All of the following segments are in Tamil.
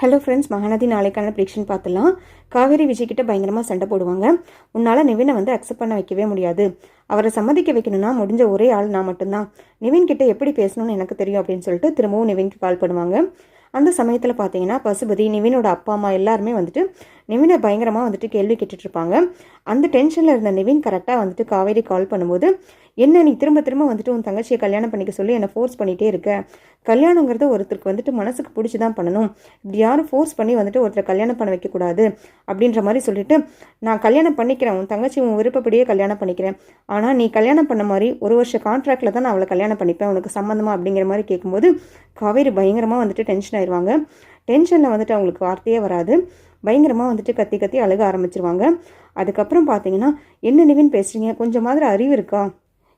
ஹலோ ஃப்ரெண்ட்ஸ் மகாநதி நாளைக்கான ப்ரிடிக்ஷன் பார்த்துலாம் காவேரி விஜய்கிட்ட பயங்கரமாக சண்டை போடுவாங்க. உன்னால் நிவினை வந்து அக்செப்ட் பண்ண வைக்கவே முடியாது. அவரை சம்மதிக்க வைக்கணும்னா முடிஞ்ச ஒரே ஆள் நான் மட்டும்தான். நிவின் கிட்ட எப்படி பேசணும்னு எனக்கு தெரியும் அப்படின்னு சொல்லிட்டு திரும்பவும் நிவின்க்கு கால் பண்ணுவாங்க. அந்த சமயத்தில் பார்த்தீங்கன்னா பசுபதி நிவினோட அப்பா அம்மா எல்லாருமே வந்துட்டு நிவினை பயங்கரமாக வந்துட்டு கேள்வி கேட்டுட்டு இருப்பாங்க அந்த டென்ஷனில் இருந்த நிவின் கரெக்டாக வந்துட்டு காவேரி கால் பண்ணும்போது என்ன நீ திரும்ப திரும்ப வந்துட்டு உன் தங்கச்சியை கல்யாணம் பண்ணிக்க சொல்லி என்னை ஃபோர்ஸ் பண்ணிகிட்டே இருக்க? கல்யாணங்கிறது ஒருத்தருக்கு வந்துட்டு மனசுக்கு பிடிச்சி தான் பண்ணணும். இப்படி யாரும் ஃபோர்ஸ் பண்ணி வந்துட்டு ஒருத்தரை கல்யாணம் பண்ண வைக்கக்கூடாது. அப்படின்ற மாதிரி சொல்லிட்டு நான் கல்யாணம் பண்ணிக்கிறேன். உன் தங்கச்சி உன் விருப்பப்படியே கல்யாணம் பண்ணிக்கிறேன். ஆனால் நீ கல்யாணம் பண்ண மாதிரி ஒரு வருஷ கான்ட்ராக்டில் தான் நான் அவளை கல்யாணம் பண்ணிப்பேன். உனக்கு சம்மந்தமாக அப்படிங்கிற மாதிரி கேட்கும்போது காவேரி பயங்கரமாக வந்துட்டு டென்ஷன் ஆயிடுவாங்க டென்ஷனில் வந்துட்டு அவங்களுக்கு வார்த்தையே வராது. பயங்கரமாக வந்துட்டு கத்தி கத்தி அழுக ஆரம்பிச்சிருவாங்க. அதுக்கப்புறம் பார்த்தீங்கன்னா என்ன நிவின் பேசுறீங்க? கொஞ்சம் மாதிரி அறிவு இருக்கா?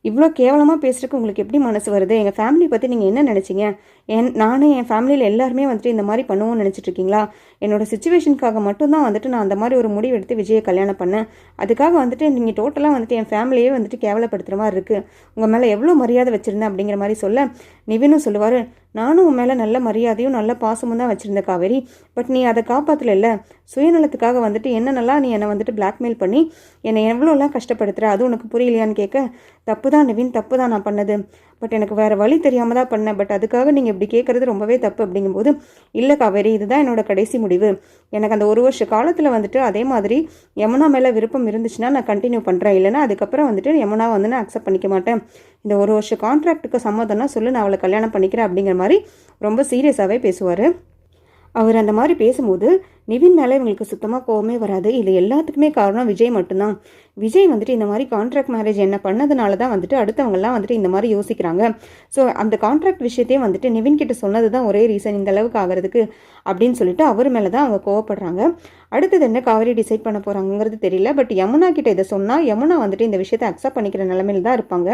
இவ்வளோ கேவலமாக பேசுகிறதுக்கு உங்களுக்கு எப்படி மனசு வருது? எங்கள் ஃபேமிலி பற்றி நீங்கள் என்ன நினச்சிங்க? என் நானும் என் ஃபேமிலியில் எல்லாருமே வந்துட்டு இந்த மாதிரி பண்ணுவோம்னு நினச்சிட்ருக்கீங்களா? என்னோடய என்னோட சுச்சுவேஷனுக்காக மட்டும்தான் வந்துட்டு நான் அந்த மாதிரி ஒரு முடிவு எடுத்து விஜயை கல்யாணம் பண்ணேன். அதுக்காக வந்துட்டு நீங்கள் டோட்டலாக வந்துட்டு என் ஃபேமிலியே வந்துட்டு கேவலப்படுத்துகிற மாதிரி இருக்குது உங்கள் மேலே எவ்வளோ மரியாதை வச்சுருந்தேன்? அப்படிங்கிற மாதிரி சொல்ல நிவினும் சொல்லுவார். நானும் உன் மேலே நல்ல மரியாதையும் நல்ல பாசமும் தான் வச்சுருந்த காவேரி. பட் நீ அதை காப்பாற்றலல்ல சுயநலத்துக்காக வந்துட்டு என்னென்னலாம் நீ என்னை வந்துட்டு பிளாக்மெயில் பண்ணி என்னை எவ்வளோலாம் கஷ்டப்படுத்துகிற அது உனக்கு புரியலையான்னு கேட்க தப்பு தான் நிவின் தப்பு தான் நான் பண்ணது. பட் எனக்கு வேறு வழி தெரியாமல் தான் பண்ணேன். பட் அதுக்காக நீங்கள் இப்படி கேட்குறது ரொம்பவே தப்பு அப்படிங்கும்போது இல்லை காவேரி இதுதான் என்னோட கடைசி முடிவு. எனக்கு அந்த ஒரு வருஷ காலத்தில் வந்துட்டு அதே மாதிரி யமுனா மேலே விருப்பம் இருந்துச்சுன்னா நான் கண்டினியூ பண்ணுறேன் இல்லைன்னா அதுக்கப்புறம் வந்துட்டு யமுனா வந்து நான் அக்செப்ட் பண்ணிக்க மாட்டேன். இந்த ஒரு வருஷ கான்ட்ராக்ட்டுக்கு சம்மதம்னா சொல்லு நான் அவளை கல்யாணம் பண்ணிக்கிறேன். அப்படிங்கிற மாதிரி ரொம்ப சீரியஸாகவே பேசுவார். அவர் அந்த மாதிரி பேசும்போது நிவின் மேலே இவங்களுக்கு சுத்தமாக கோவமே வராது. இது எல்லாத்துக்குமே காரணம் விஜய் மட்டும்தான். விஜய் வந்துட்டு இந்த மாதிரி கான்ட்ராக்ட் மேரேஜ் என்ன பண்ணதுனால தான் வந்துட்டு அடுத்தவங்கலாம் வந்துட்டு இந்த மாதிரி யோசிக்கிறாங்க. ஸோ அந்த கான்ட்ராக்ட் விஷயத்தையும் வந்துட்டு நிவின் கிட்ட சொன்னது தான் ஒரே ரீசன் இந்த அளவுக்கு ஆகிறதுக்கு அப்படின்னு சொல்லிட்டு அவர் மேலே தான் அவங்க கோவப்படுறாங்க. அடுத்தது என்ன காவேரி டிசைட் பண்ண போகிறாங்கிறது தெரியல. பட் யமுனா கிட்ட இதை சொன்னால் யமுனா வந்துட்டு இந்த விஷயத்தை அக்செப்ட் பண்ணிக்கிற நிலமையில் தான் இருப்பாங்க.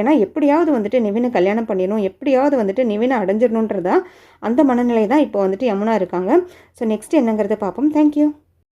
ஏன்னா எப்படியாவது வந்துட்டு நிவினை கல்யாணம் பண்ணிடணும். எப்படியாவது வந்துட்டு நிவினை அடைஞ்சிடணுன்றதா அந்த மனநிலை தான் இப்போ வந்துட்டு யமுனா இருக்காங்க. ஸோ நெக்ஸ்ட் என்னங்கிறத பார்ப்போம் தேங்க்யூ